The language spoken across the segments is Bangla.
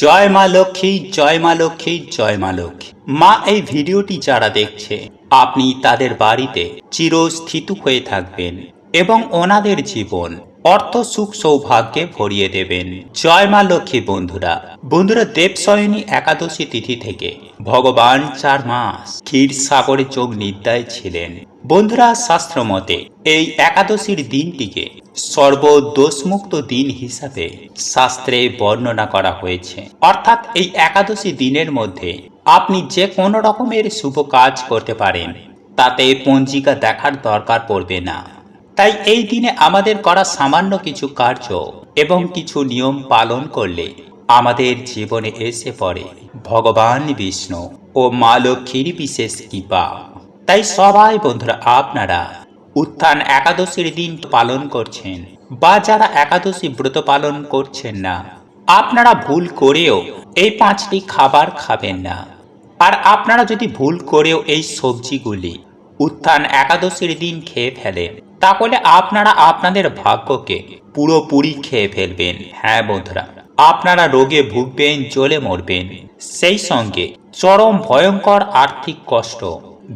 জয় মা লক্ষ্মী, জয় মা লক্ষ্মী, জয় মা লক্ষ্মী। মা এই ভিডিওটি যারা দেখছে, আপনি তাদের বাড়িতে চিরস্থিত হয়ে থাকবেন এবং ওনাদের জীবন অর্থ সুখ সৌভাগ্যে ভরিয়ে দেবেন। জয় মা লক্ষ্মী বন্ধুরা। বন্ধুরা, দেবশয়নী একাদশী তিথি থেকে ভগবান চার মাস ক্ষীর সাগরে যোগ নিদ্রায় ছিলেন। বন্ধুরা, শাস্ত্র মতে এই একাদশীর দিনটিকে সর্বদোষমুক্ত দিন হিসাবে শাস্ত্রে বর্ণনা করা হয়েছে। অর্থাৎ এই একাদশী দিনের মধ্যে আপনি যে কোনো রকমের শুভ কাজ করতে পারেন, তাতে পঞ্জিকা দেখার দরকার পড়বে না। তাই এই দিনে আমাদের করা সামান্য কিছু কার্য এবং কিছু নিয়ম পালন করলে আমাদের জীবনে এসে পড়ে ভগবান বিষ্ণু ও মা লক্ষ্মীর বিশেষ কৃপা। তাই সবাই বন্ধুরা, আপনারা উত্থান একাদশীর দিন পালন করছেন বা যারা একাদশী ব্রত পালন করছেন না, আপনারা ভুল করেও এই পাঁচটি খাবার খাবেন না। আর আপনারা যদি ভুল করেও এই সবজিগুলি উত্থান একাদশীর দিন খেয়ে ফেলেন, তাহলে আপনারা আপনাদের ভাগ্যকে পুরোপুরি খেয়ে ফেলবেন। হ্যাঁ বন্ধুরা, আপনারা রোগে ভুগবেন, জ্বলে মরবেন, সেই সঙ্গে চরম ভয়ঙ্কর আর্থিক কষ্ট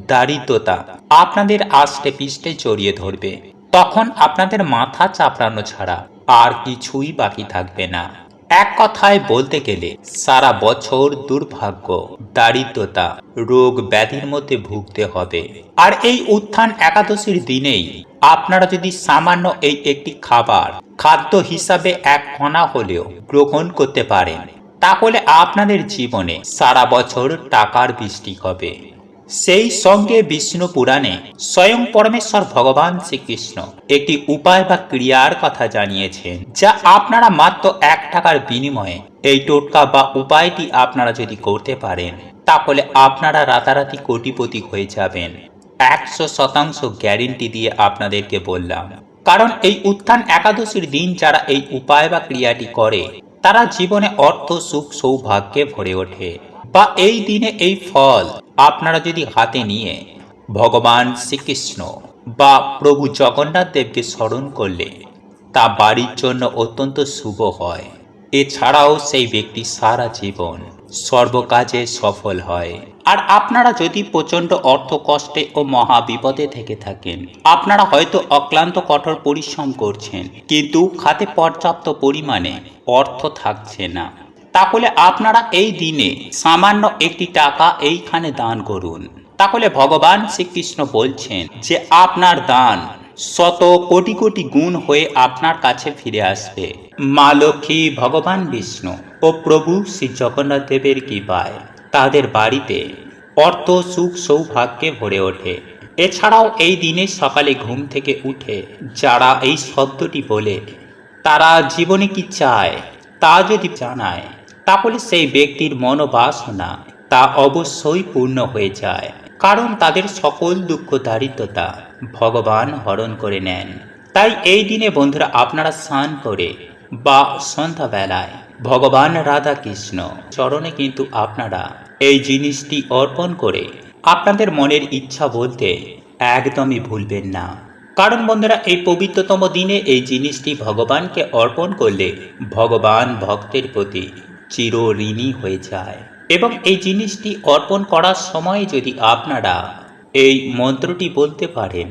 দারিদ্রতা আপনাদের আষ্টে পিষ্টে জড়িয়ে ধরবে। তখন আপনাদের মাথা চাপড়ানো ছাড়া আর কিছুই বাকি থাকবে না। এক কথায় বলতে গেলে, সারা বছর দুর্ভাগ্য, দারিদ্রতা, রোগ ব্যাধির মধ্যে ভুগতে হবে। আর এই উত্থান একাদশীর দিনেই আপনারা যদি সামান্য এই একটি খাবার খাদ্য হিসাবে এক কণা হলেও গ্রহণ করতে পারেন, তাহলে আপনাদের জীবনে সারা বছর টাকার বৃষ্টি হবে। সেই সঙ্গে বিষ্ণু পুরাণে স্বয়ং পরমেশ্বর ভগবান শ্রীকৃষ্ণ একটি উপায় বা ক্রিয়ার কথা জানিয়েছেন, যা আপনারা মাত্র এক টাকার বিনিময়ে এই টোটকা বা উপায়টি আপনারা যদি করতে পারেন, তাহলে আপনারা রাতারাতি কোটিপতি হয়ে যাবেন। একশো শতাংশ গ্যারেন্টি দিয়ে আপনাদেরকে বললাম। কারণ এই উত্থান একাদশীর দিন যারা এই উপায় বা ক্রিয়াটি করে, তারা জীবনে অর্থ, সুখ, সৌভাগ্যে ভরে ওঠে। বা এই দিনে এই ফল আপনারা যদি হাতে নিয়ে ভগবান শ্রীকৃষ্ণ বা প্রভু জগন্নাথ দেবকে স্মরণ করলে তা বাড়ির জন্য অত্যন্ত শুভ হয়। এছাড়াও সেই ব্যক্তি সারা জীবন সর্বকাজে সফল হয়। আর আপনারা যদি প্রচণ্ড অর্থ কষ্টে ও মহা বিপদে থেকে থাকেন, আপনারা হয়তো অক্লান্ত কঠোর পরিশ্রম করছেন, কিন্তু খাতে পর্যাপ্ত পরিমাণে অর্থ থাকছে না। তাহলে আপনারা এই দিনে সামান্য একটি টাকা এইখানে দান করুন। তাহলে ভগবান শ্রীকৃষ্ণ বলছেন যে আপনার দান শত কোটি কোটি গুণ হয়ে আপনার কাছে ফিরে আসবে। মা লক্ষ্মী, ভগবান বিষ্ণু ও প্রভু শ্রী জগন্নাথ দেবের কৃপায় তাদের বাড়িতে অর্থ, সুখ, সৌভাগ্যে ভরে ওঠে। এছাড়াও এই দিনে সকালে ঘুম থেকে উঠে যারা এই শব্দটি বলে, তারা জীবনে কি চায় তা যদি জানায় তাহলে সেই ব্যক্তির মনোবাসনা তা অবশ্যই পূর্ণ হয়ে যায়, কারণ তাদের সকল দুঃখ দারিদ্রতা ভগবান হরণ করে নেন। তাই এই দিনে বন্ধুরা আপনারা স্নান করে বা সন্ধ্যাবেলায় ভগবান রাধা কৃষ্ণ চরণে কিন্তু আপনারা এই জিনিসটি অর্পণ করে আপনাদের মনের ইচ্ছা বলতে একদমই ভুলবেন না। কারণ বন্ধুরা এই পবিত্রতম দিনে এই জিনিসটি ভগবানকে অর্পণ করলে ভগবান ভক্তের প্রতি চির ঋণী হয়ে যায়। এবং এই জিনিসটি অর্পণ করার সময় যদি আপনারা এই মন্ত্রটি বলতে পারেন,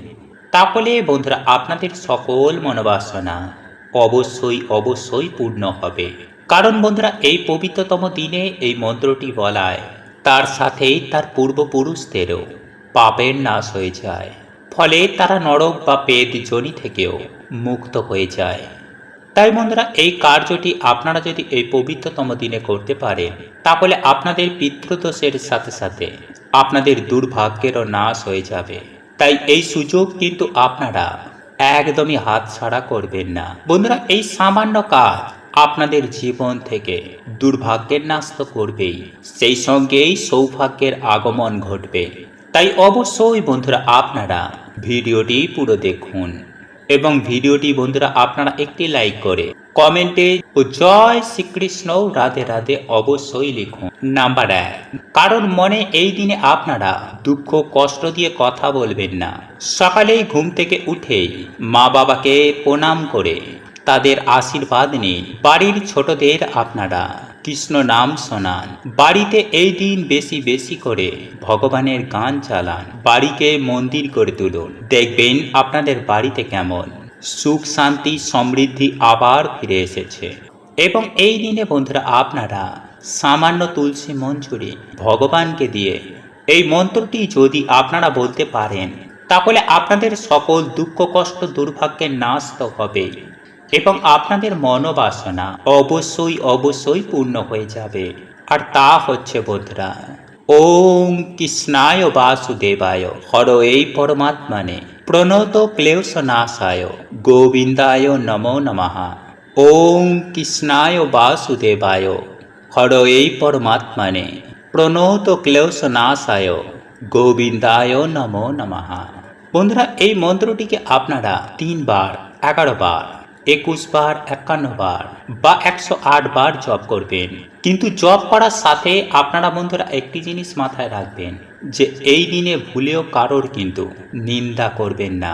তাহলে বন্ধুরা আপনাদের সকল মনোবাসনা অবশ্যই অবশ্যই পূর্ণ হবে। কারণ বন্ধুরা এই পবিত্রতম দিনে এই মন্ত্রটি বলায়, তার সাথেই তার পূর্বপুরুষদেরও পাপের নাশ হয়ে যায়। ফলে তারা নরক বা পেদ জনি থেকেও মুক্ত হয়ে যায়। তাই বন্ধুরা, এই কার্যটি আপনারা যদি এই পবিত্রতম দিনে করতে পারেন, তাহলে আপনাদের পিতৃদোষের সাথে সাথে আপনাদের দুর্ভাগ্যেরও নাশ হয়ে যাবে। তাই এই সুযোগ কিন্তু আপনারা একদমই হাতছাড়া করবেন না। বন্ধুরা, এই সামান্য কাজ আপনাদের জীবন থেকে দুর্ভাগ্যের নাশ তো করবেই, সেই সঙ্গেই সৌভাগ্যের আগমন ঘটবে। তাই অবশ্যই বন্ধুরা, আপনারা ভিডিওটি পুরো দেখুন। এবং ভিডিওটি বন্ধুরা আপনারা একটি লাইক করে কমেন্টে জয় শ্রীকৃষ্ণ, রাধে রাধে অবশ্যই লিখুন। নাম্বার এক, কারণ মনে এই দিনে আপনারা দুঃখ, কষ্ট দিয়ে কথা বলবেন না। সকালেই ঘুম থেকে উঠেই মা বাবাকে প্রণাম করে তাদের আশীর্বাদ নিয়ে বাড়ির ছোটদের আপনারা কৃষ্ণ নাম শোনান। বাড়িতে এই দিন বেশি বেশি করে ভগবানের গান চালান। বাড়িকে মন্দির করে তুলুন। দেখবেন আপনাদের বাড়িতে কেমন সুখ, শান্তি, সমৃদ্ধি আবার ফিরে এসেছে। এবং এই দিনে বন্ধুরা আপনারা সামান্য তুলসী মঞ্জুরি ভগবানকে দিয়ে এই মন্ত্রটি যদি আপনারা বলতে পারেন, তাহলে আপনাদের সকল দুঃখ, কষ্ট, দুর্ভাগ্যের নাশ তো হবেই। এবং আপনাদের মনোবাসনা অবশ্যই অবশ্যই পূর্ণ হয়ে যাবে। আর তা হচ্ছে বন্ধুরা ওম কৃষ্ণায় বাসুদেবায় হর এই পরমাত্মানে প্রণত ক্লেশ নাশায় গোবিন্দায় নমো নমঃ। ওম কৃষ্ণায় বাসুদেবায় হর এই পরমাত্মানে প্রণত ক্লেশ নাশায় গোবিন্দায় নমো নমঃ। বন্ধুরা, এই মন্ত্রটিকে আপনারা তিনবার এগারো বার একুশ বার, একান্ন বার বা একশো আট বার জপ করবেন। কিন্তু জপ করার সাথে আপনারা বন্ধুরা একটি জিনিস মাথায় রাখবেন, যে এই দিনে ভুলেও কারোর কিন্তু নিন্দা করবেন না।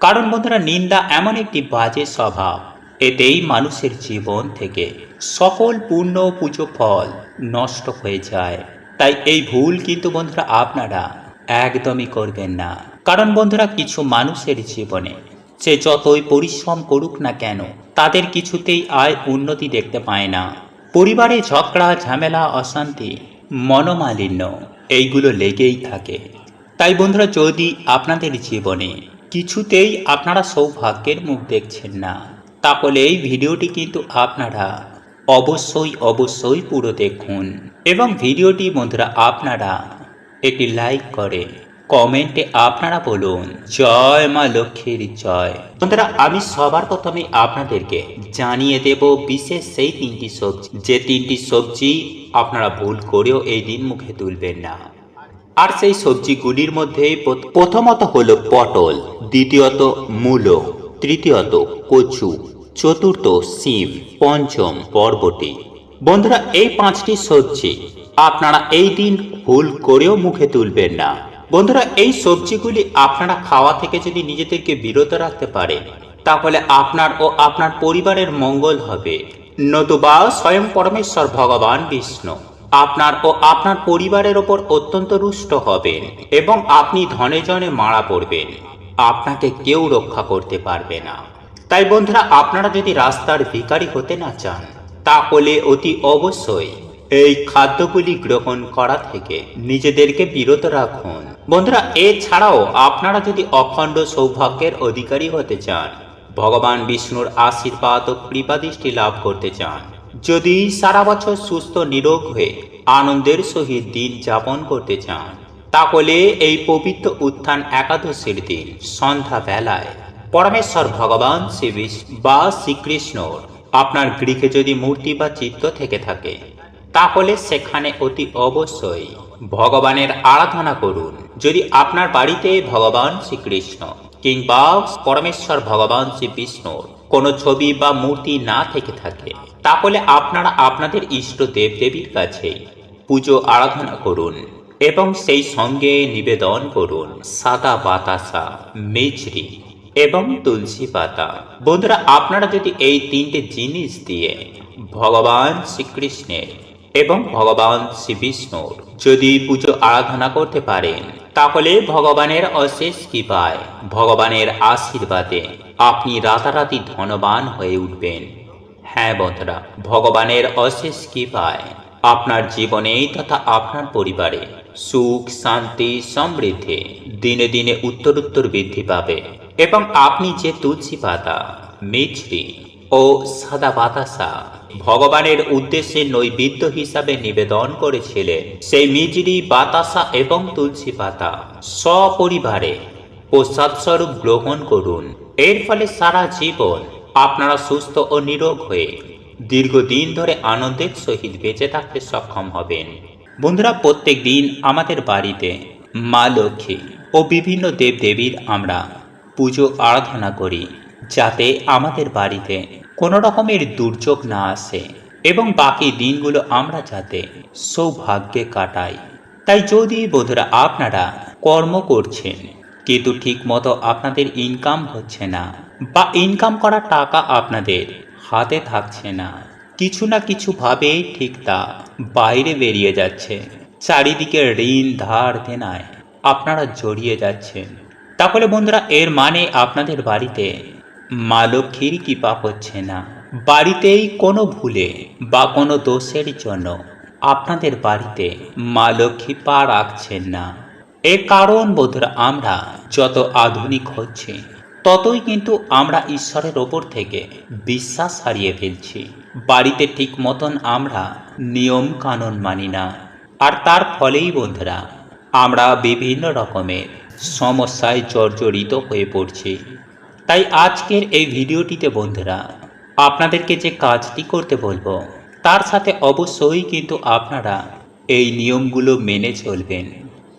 কারণ বন্ধুরা, নিন্দা এমন একটি বাজে স্বভাব। এতেই মানুষের জীবন থেকে সকল পূর্ণ পুজো ফল নষ্ট হয়ে যায়। তাই এই ভুল কিন্তু বন্ধুরা আপনারা একদমই করবেন না। কারণ বন্ধুরা, কিছু মানুষের জীবনে সে যতই পরিশ্রম করুক না কেন, তাদের কিছুতেই আয় উন্নতি দেখতে পায় না। পরিবারে ঝগড়া, ঝামেলা, অশান্তি, মনোমালিন্য, এইগুলো লেগেই থাকে। তাই বন্ধুরা, যদি আপনাদের জীবনে কিছুতেই আপনারা সৌভাগ্যের মুখ দেখছেন না, তাহলে এই ভিডিওটি কিন্তু আপনারা অবশ্যই অবশ্যই পুরো দেখুন। এবং ভিডিওটি বন্ধুরা, আপনারা একটি লাইক করে কমেন্টে আপনারা বলুন। জয় মা লক্ষ্মীর জয়। বন্ধুরা, আমি সবার প্রথমে আপনাদেরকে জানিয়ে দেব বিশেষ সেই তিনটি সবজি। যে তিনটি সবজি আপনারা ভুল করেও এই দিন মুখে তুলবেন না। আর সেই সবজিগুলির মধ্যে প্রথমত হলো পটল, দ্বিতীয়ত মূলো, তৃতীয়ত কচু, চতুর্থ সিম পঞ্চম বরবটি। বন্ধুরা, এই পাঁচটি সবজি আপনারা এই দিন ভুল করেও মুখে তুলবেন না। বন্ধুরা, এই সবজিগুলি আপনারা খাওয়া থেকে যদি নিজেদেরকে বিরত রাখতে পারেন, তাহলে আপনার ও আপনার পরিবারের মঙ্গল হবে। নতুবা স্বয়ং পরমেশ্বর ভগবান বিষ্ণু আপনার ও আপনার পরিবারের ওপর অত্যন্ত রুষ্ট হবেন এবং আপনি ধনে জনে মারা পড়বেন। আপনাকে কেউ রক্ষা করতে পারবে না। তাই বন্ধুরা, আপনারা যদি রাস্তার ভিখারি হতে না চান, তাহলে অতি অবশ্যই এই খাদ্যগুলি গ্রহণ করা থেকে নিজেদেরকে বিরত রাখুন। বন্ধুরা, এছাড়াও আপনারা যদি অখণ্ড সৌভাগ্যের অধিকারী হতে চান, ভগবান বিষ্ণুর আশীর্বাদ ও কৃপাদৃষ্টি লাভ করতে চান, যদি সারা বছর সুস্থ, নিরোগ হয়ে আনন্দের সহিত দিন যাপন করতে চান, তাহলে এই পবিত্র উত্থান একাদশীর দিন সন্ধ্যা বেলায় পরমেশ্বর ভগবান শ্রী বা শ্রীকৃষ্ণর। আপনার গৃহে যদি মূর্তি বা চিত্র থেকে থাকে তাহলে সেখানে অতি অবশ্যই ভগবানের আরাধনা করুন। যদি আপনার বাড়িতে ভগবান শ্রীকৃষ্ণ কিংবা পরমেশ্বর ভগবান শ্রী বিষ্ণুর কোনো ছবি বা মূর্তি না থেকে থাকে, তাহলে আপনারা আপনাদের ইষ্ট দেব দেবীর কাছে পুজো আরাধনা করুন এবং সেই সঙ্গে নিবেদন করুন সাদা বাতাসা, মেঝরি এবং তুলসী পাতা। বন্ধুরা, আপনারা যদি এই তিনটে জিনিস দিয়ে ভগবান শ্রীকৃষ্ণের এবং ভগবান শ্রী বিষ্ণুর যদি পুজো আরাধনা করতে পারেন, তাহলে ভগবানের অশেষ কৃপায়, ভগবানের আশীর্বাদে আপনি রাতারাতি ধনবান হয়ে উঠবেন। হ্যাঁ বন্ধুরা, ভগবানের অশেষ কৃপায় আপনার জীবনে তথা আপনার পরিবারে সুখ, শান্তি, সমৃদ্ধি দিনে দিনে উত্তরোত্তর বৃদ্ধি পাবে। এবং আপনি যে তুলসী পাতা মিছরি ও সাদা বাতাসা ভগবানের উদ্দেশ্যে নৈবেদ্য হিসাবে নিবেদন করেছিলেন সেই মিজরি, বাতাসা এবং তুলসী পাতা। সপরিবারে প্রসাদস্বরূপ গ্রহণ করুন। এর ফলে সারা জীবন আপনারা সুস্থ ও নিরোগ হয়ে দীর্ঘদিন ধরে আনন্দের সহিত বেঁচে থাকতে সক্ষম হবেন। বন্ধুরা, প্রত্যেক দিন আমাদের বাড়িতে মা লক্ষ্মী ও বিভিন্ন দেবদেবীর আমরা পুজো আরাধনা করি, যাতে আমাদের বাড়িতে কোনো রকমের দুর্যোগ না আসে এবং বাকি দিনগুলো আমরা যাতে সৌভাগ্যে কাটাই। তাই যদি বন্ধুরা আপনারা কর্ম করছেন, কিন্তু ঠিক মতো আপনাদের ইনকাম হচ্ছে না বা ইনকাম করা টাকা আপনাদের হাতে থাকছে না, কিছু না কিছু ভাবে ঠিক তা বাইরে বেরিয়ে যাচ্ছে। চারিদিকে ঋণ, ধার, দেনায় আপনারা জড়িয়ে যাচ্ছেন। তাহলে বন্ধুরা এর মানে আপনাদের বাড়িতে মা লক্ষ্মীর কৃপা হচ্ছে না। বাড়িতেই কোনো ভুলে বা কোনো দোষের জন্য আপনাদের বাড়িতে মা লক্ষ্মী পা রাখছেন না। এ কারণ বন্ধুরা আমরা যত আধুনিক হচ্ছে, ততই কিন্তু আমরা ঈশ্বরের ওপর থেকে বিশ্বাস হারিয়ে ফেলছি। বাড়িতে ঠিক মতন আমরা নিয়ম কানুন মানি না। আর তার ফলেই বন্ধুরা, আমরা বিভিন্ন রকমের সমস্যায় জর্জরিত হয়ে পড়ছি। তাই আজকের এই ভিডিওটিতে বন্ধুরা, আপনাদেরকে যে কাজটি করতে বলব, তার সাথে অবশ্যই কিন্তু আপনারা এই নিয়মগুলো মেনে চলবেন।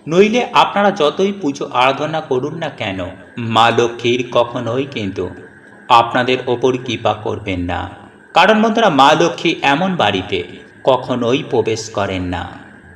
নইলে আপনারা যতই পুজো আরাধনা করুন না কেন, মা লক্ষ্মীর কখনোই কিন্তু আপনাদের ওপর কৃপা করবেন না। কারণ বন্ধুরা, মা লক্ষ্মী এমন বাড়িতে কখনোই প্রবেশ করেন না।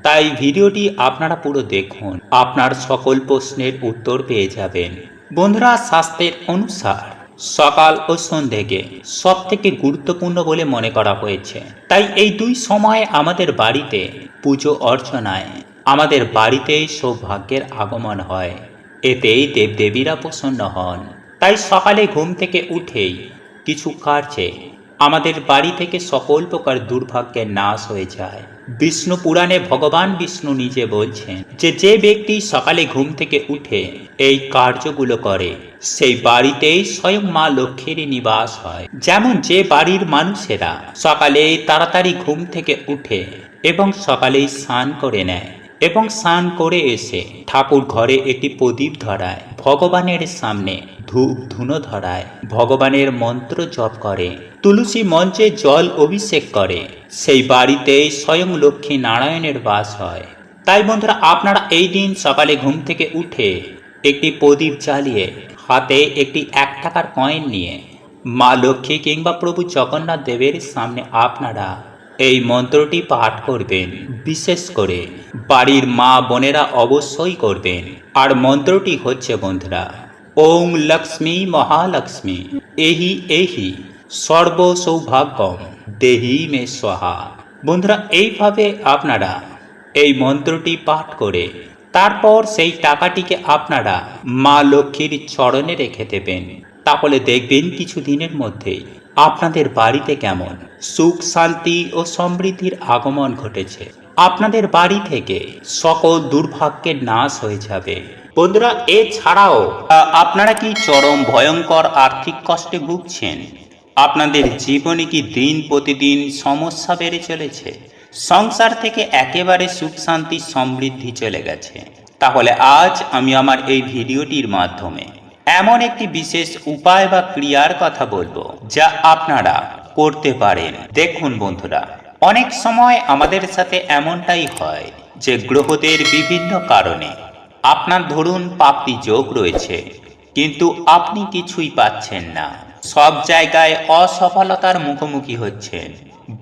তাই ভিডিওটি আপনারা পুরো দেখুন, আপনার সকল প্রশ্নের উত্তর পেয়ে যাবেন। বন্ধুরা, স্বাস্থ্যের অনুসার সকাল ও সন্ধ্যেকে সব থেকে গুরুত্বপূর্ণ বলে মনে করা হয়েছে। তাই এই দুই সময়ে আমাদের বাড়িতে পুজো অর্চনায় আমাদের বাড়িতেই সৌভাগ্যের আগমন হয়। এতেই দেবদেবীরা প্রসন্ন হন। তাই সকালে ঘুম থেকে উঠেই কিছু কার্যে আমাদের বাড়ি থেকে সকল প্রকার দুর্ভাগ্যের নাশ হয়ে যায়। বিষ্ণু পুরাণে ভগবান বিষ্ণু নিজে বলছেন যে যে ব্যক্তি সকালে ঘুম থেকে উঠে এই কার্যগুলো করে, সেই বাড়িতেই স্বয়ং মা লক্ষ্মীর নিবাস হয়। যেমন যে বাড়ির মানুষেরা সকালে তাড়াতাড়ি ঘুম থেকে উঠে এবং সকালেই স্নান করে নেয় এবং স্নান করে এসে ঠাকুর ঘরে একটি প্রদীপ ধরায়, ভগবানের সামনে ধূপ ধুনো ধরায়, ভগবানের মন্ত্র জপ করে, তুলসী মঞ্চে জল অভিষেক করে। সেই বাড়িতে স্বয়ং লক্ষ্মী নারায়ণের বাস হয়। তাই বন্ধুরা, আপনারা এই দিন সকালে ঘুম থেকে উঠে একটি প্রদীপ জ্বালিয়ে হাতে একটি এক টাকার কয়েন নিয়ে মা লক্ষ্মী কিংবা প্রভু জগন্নাথ দেবের সামনে আপনারা এই মন্ত্রটি পাঠ করবেন, বিশেষ করে বাড়ির মা বোনেরা অবশ্যই করবেন। আর মন্ত্রটি হচ্ছে, বন্ধুরা, ওং লক্ষ্মী মহালক্ষ্মী, এহি এহি সর্ব সৌভাগ্যম দেহি মে সহা বন্ধুরা, এইভাবে আপনারা এই মন্ত্রটি পাঠ করে তারপর সেই টাকাটিকে আপনারা মা লক্ষ্মীর চরণে রেখে দেবেন। তাহলে দেখবেন কিছু দিনের মধ্যেই আপনাদের বাড়িতে কেমন সুখ, শান্তি ও সমৃদ্ধির আগমন ঘটেছে? আপনাদের বাড়ি থেকে সকল দুর্ভাগ্যের নাশ হয়ে যাবে। বন্ধুরা, এছাড়াও আপনারা কি চরম ভয়ঙ্কর আর্থিক কষ্টে ভুগছেন? আপনাদের জীবনে কি দিন প্রতিদিন সমস্যা বেড়ে চলেছে? সংসার থেকে একেবারে সুখ, শান্তি, সমৃদ্ধি চলে গেছে। তাহলে আজ আমি আমার এই ভিডিওটির মাধ্যমে এমন একটি বিশেষ উপায় বা ক্রিয়ার কথা বলব, যা আপনারা করতে পারেন। দেখুন বন্ধুরা, অনেক সময় আমাদের সাথে এমনটাই হয় যে গ্রহদের বিভিন্ন কারণে আপনার ধরুন প্রাপ্তি যোগ রয়েছে, কিন্তু আপনি কিছুই পাচ্ছেন না। সব জায়গায় অসফলতার মুখোমুখি হচ্ছেন,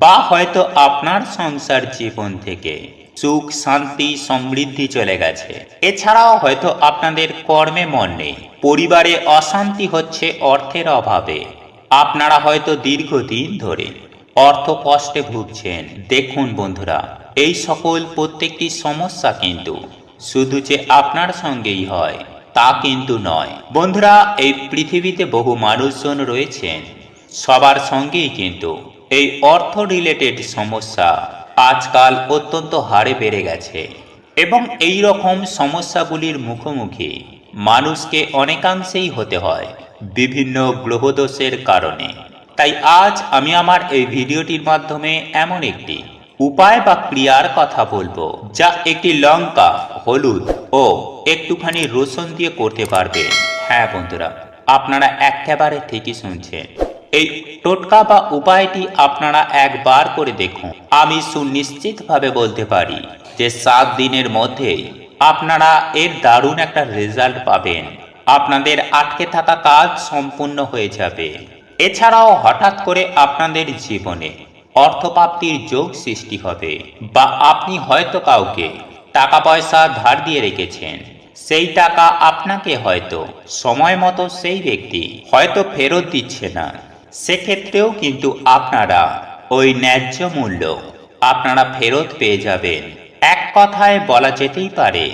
বা হয়তো আপনার সংসার জীবন থেকে। সুখ, শান্তি, সমৃদ্ধি চলে গেছে। এছাড়াও হয়তো আপনাদের কর্মে মন নেই। পরিবারে অশান্তি হচ্ছে অর্থের অভাবে। আপনারা হয়তো দীর্ঘদিন ধরে অর্থ কষ্টে ভুগছেন। দেখুন বন্ধুরা, এই সকল প্রত্যেকটি সমস্যা কিন্তু শুধু যে আপনার সঙ্গেই হয়, তা কিন্তু নয়। বন্ধুরা, এই পৃথিবীতে বহু মানুষজন রয়েছেন। সবার সঙ্গেই কিন্তু এই অর্থ রিলেটেড সমস্যা আজকাল অত্যন্ত হারে বেড়ে গেছে। এবং এই রকম সমস্যাগুলির মুখোমুখি মানুষকে অনেকাংশেই হতে হয় বিভিন্ন গ্রহদোষের কারণে। তাই আজ আমি আমার এই ভিডিওটির মাধ্যমে এমন একটি উপায় বা ক্রিয়ার কথা বলব, যা একটি লঙ্কা, হলুদ ও একটুখানি রসুন দিয়ে করতে পারবে হ্যাঁ বন্ধুরা, আপনারা একেবারে ঠিকই শুনছেন। এই টোটকা বা উপায়টি আপনারা একবার করে দেখুন। আমি সুনিশ্চিতভাবে বলতে পারি যে সাত দিনের মধ্যেই আপনারা এর দারুণ একটা রেজাল্ট পাবেন। আপনাদের আটকে থাকা কাজ সম্পূর্ণ হয়ে যাবে। এছাড়াও হঠাৎ করে আপনাদের জীবনে অর্থপ্রাপ্তির যোগ সৃষ্টি হবে বা আপনি হয়তো কাউকে টাকা পয়সা ধার দিয়ে রেখেছেন। সেই টাকা আপনাকে হয়তো সময় মতো সেই ব্যক্তি হয়তো ফেরত দিচ্ছে না। সেক্ষেত্রেও কিন্তু আপনারা ওই ন্যায্য মূল্য আপনারা ফেরত পেয়ে যাবেন। এক কথায় বলা যেতেই পারে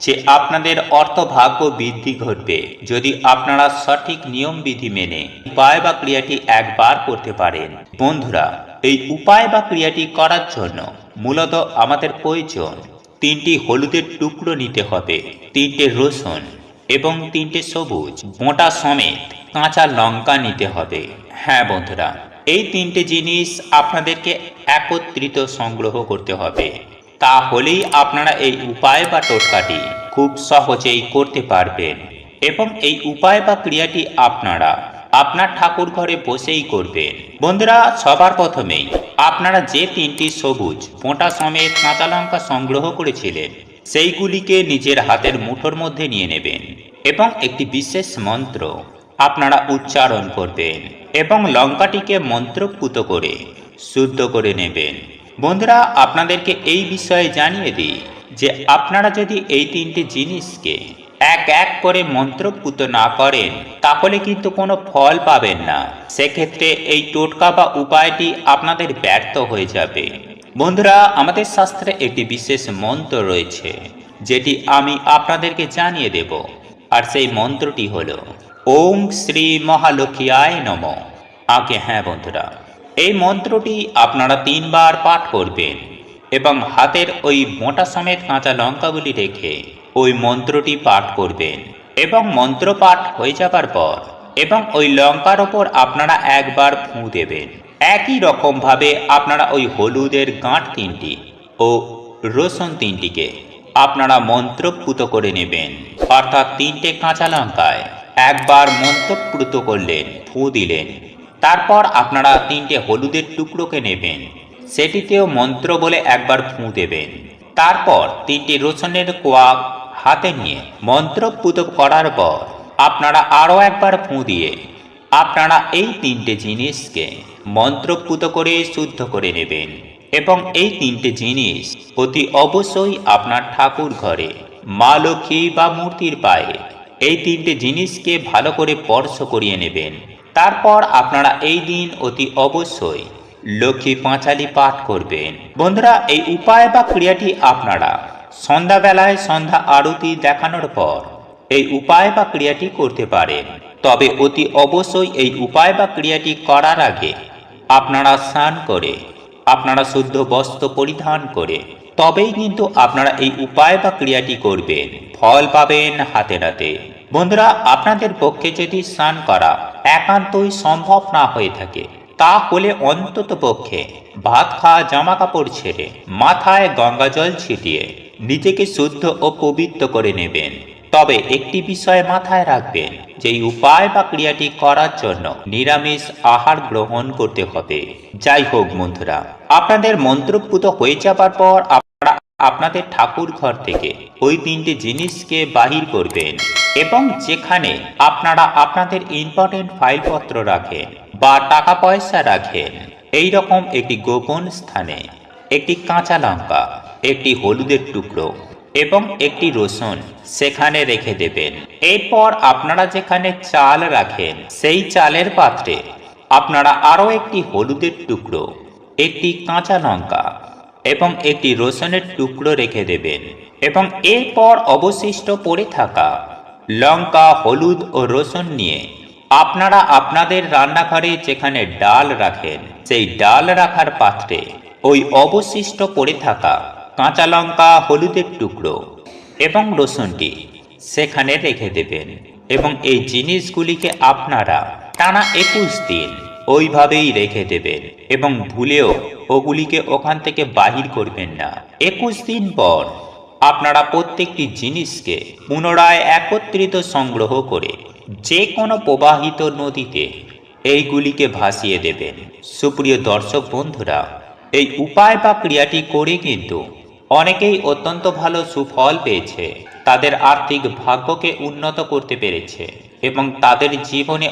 যে আপনাদের অর্থভাগ্য বৃদ্ধি ঘটবে যদি আপনারা সঠিক নিয়ম বিধি মেনে উপায় বা ক্রিয়াটি একবার করতে পারেন। বন্ধুরা, এই উপায় বা ক্রিয়াটি করার জন্য মূলত আমাদের প্রয়োজন তিনটি হলুদের টুকরো নিতে হবে, তিনটে রসুন এবং তিনটে সবুজ, মোটা সমেত কাঁচা লঙ্কা নিতে হবে। হ্যাঁ বন্ধুরা, এই তিনটে জিনিস আপনাদেরকে একত্রিত সংগ্রহ করতে হবে। তাহলেই আপনারা এই উপায় বা টোটকাটি খুব সহজেই করতে পারবেন। এবং এই উপায় বা ক্রিয়াটি আপনারা আপনার ঠাকুর ঘরে বসেই করবেন। বন্ধুরা, সবার প্রথমেই আপনারা যে তিনটি সবুজ, মোটা সমেত কাঁচা লঙ্কা সংগ্রহ করেছিলেন সেইগুলিকে নিজের হাতের মুঠোর মধ্যে নিয়ে নেবেন এবং একটি বিশেষ মন্ত্র আপনারা উচ্চারণ করবেন এবং লঙ্কাটিকে মন্ত্রপুত করে শুদ্ধ করে নেবেন। বন্ধুরা, আপনাদেরকে এই বিষয়ে জানিয়ে দিই যে আপনারা যদি এই তিনটি জিনিসকে এক এক করে মন্ত্রপুত না করেন, তাহলে কিন্তু কোনো ফল পাবেন না। সেক্ষেত্রে এই টোটকা বা উপায়টি আপনাদের ব্যর্থ হয়ে যাবে। বন্ধুরা, আমাদের শাস্ত্রে একটি বিশেষ মন্ত্র রয়েছে, যেটি আমি আপনাদেরকে জানিয়ে দেব। আর সেই মন্ত্রটি হল, ওম শ্রী মহালক্ষ্মীয়ায় নম। আগে হ্যাঁ বন্ধুরা, এই মন্ত্রটি আপনারা তিনবার পাঠ করবেন এবং হাতের ওই মোটা সমেত কাঁচা লঙ্কাগুলি রেখে ওই মন্ত্রটি পাঠ করবেন এবং মন্ত্র পাঠ হয়ে যাবার পর এবং ওই লঙ্কার ওপর আপনারা একবার ফুঁ দেবেন। একই রকমভাবে আপনারা ওই হলুদের গাঁট তিনটি ও রসুন তিনটিকে আপনারা মন্ত্রপুত করে নেবেন। অর্থাৎ তিনটে কাঁচা লঙ্কায় একবার মন্ত্রপ্রুত করলেন, ফুঁ দিলেন। তারপর আপনারা তিনটে হলুদের টুকরোকে নেবেন। সেটিতেও মন্ত্র বলে একবার ফুঁ দেবেন। তারপর তিনটি রসুনের কোয়াক হাতে নিয়ে মন্ত্রপুত করার পর আপনারা আরও একবার ফুঁ দিয়ে আপনারা এই তিনটে জিনিসকে মন্ত্রপুত করে শুদ্ধ করে নেবেন। এবং এই তিনটে জিনিস অতি অবশ্যই আপনার ঠাকুর ঘরে, মা লক্ষ্মী বা মূর্তির পায়ে। এই তিনটে জিনিসকে ভালো করে স্পর্শ করিয়ে নেবেন। তারপর আপনারা এই দিন অতি অবশ্যই লক্ষ্মী পাঁচালি পাঠ করবেন। বন্ধুরা, এই উপায় বা ক্রিয়াটি আপনারা সন্ধ্যাবেলায় সন্ধ্যা আরতি দেখানোর পর এই উপায় বা ক্রিয়াটি করতে পারেন। তবে অতি অবশ্যই এই উপায় বা ক্রিয়াটি করার আগে আপনারা স্নান করে, আপনারা শুদ্ধ বস্ত্র পরিধান করে, তবেই কিন্তু আপনারা এই উপায় বা ক্রিয়াটি করবেন, ফল পাবেন হাতে নাতে। বন্ধুরা, আপনাদের পক্ষে যদি স্নান করা একান্তই সম্ভব না হয়ে থাকে, তাহলে অন্তত পক্ষে ভাত খাওয়া জামা কাপড় ছেড়ে মাথায় গঙ্গা জল ছিটিয়ে নিজেকে শুদ্ধ ও পবিত্র করে নেবেন। তবে একটি বিষয় মাথায় রাখবেন যে এই উপায় বা ক্রিয়াটি করার জন্য নিরামিষ আহার গ্রহণ করতে হবে। যাই হোক বন্ধুরা, আপনাদের মন্ত্রপুত হয়ে যাবার পর আপনারা আপনাদের ঠাকুর ঘর থেকে ওই তিনটি জিনিসকে বাহির করবেন এবং যেখানে আপনারা আপনাদের ইম্পর্টেন্ট ফাইলপত্র রাখেন বা টাকা পয়সা রাখেন এই রকম একটি গোপন স্থানে, একটি কাঁচা লঙ্কা, একটি হলুদের টুকরো এবং একটি রসুন সেখানে রেখে দেবেন। এরপর আপনারা যেখানে চাল রাখেন, সেই চালের পাত্রে আপনারা আরও একটি হলুদের টুকরো, একটি কাঁচা লঙ্কা এবং একটি রসুনের টুকরো রেখে দেবেন এবং এরপর অবশিষ্ট পড়ে থাকা লঙ্কা, হলুদ ও রসুন নিয়ে আপনারা আপনাদের রান্নাঘরে যেখানে ডাল রাখেন, সেই ডাল রাখার পাত্রে ওই অবশিষ্ট পড়ে থাকা কাঁচা লঙ্কা, হলুদের টুকরো এবং রসুনটি সেখানে রেখে দেবেন এবং এই জিনিসগুলিকে আপনারা টানা একুশ দিন ওইভাবেই রেখে দেবেন এবং ভুলেও ওগুলিকে ওখান থেকে বাহির করবেন না। একুশ দিন পর আপনারা প্রত্যেকটি জিনিসকে পুনরায় একত্রিত সংগ্রহ করে যে কোনো প্রবাহিত নদীতে এইগুলিকে ভাসিয়ে দেবেন। সুপ্রিয় দর্শক বন্ধুরা, এই উপায় বা ক্রিয়াটি করে কিন্তু অনেকেই অত্যন্ত ভালো সুফল পেয়েছে। তাদের আর্থিক ভাগ্যকে উন্নত করতে পেরেছে এবং তাদের জীবনে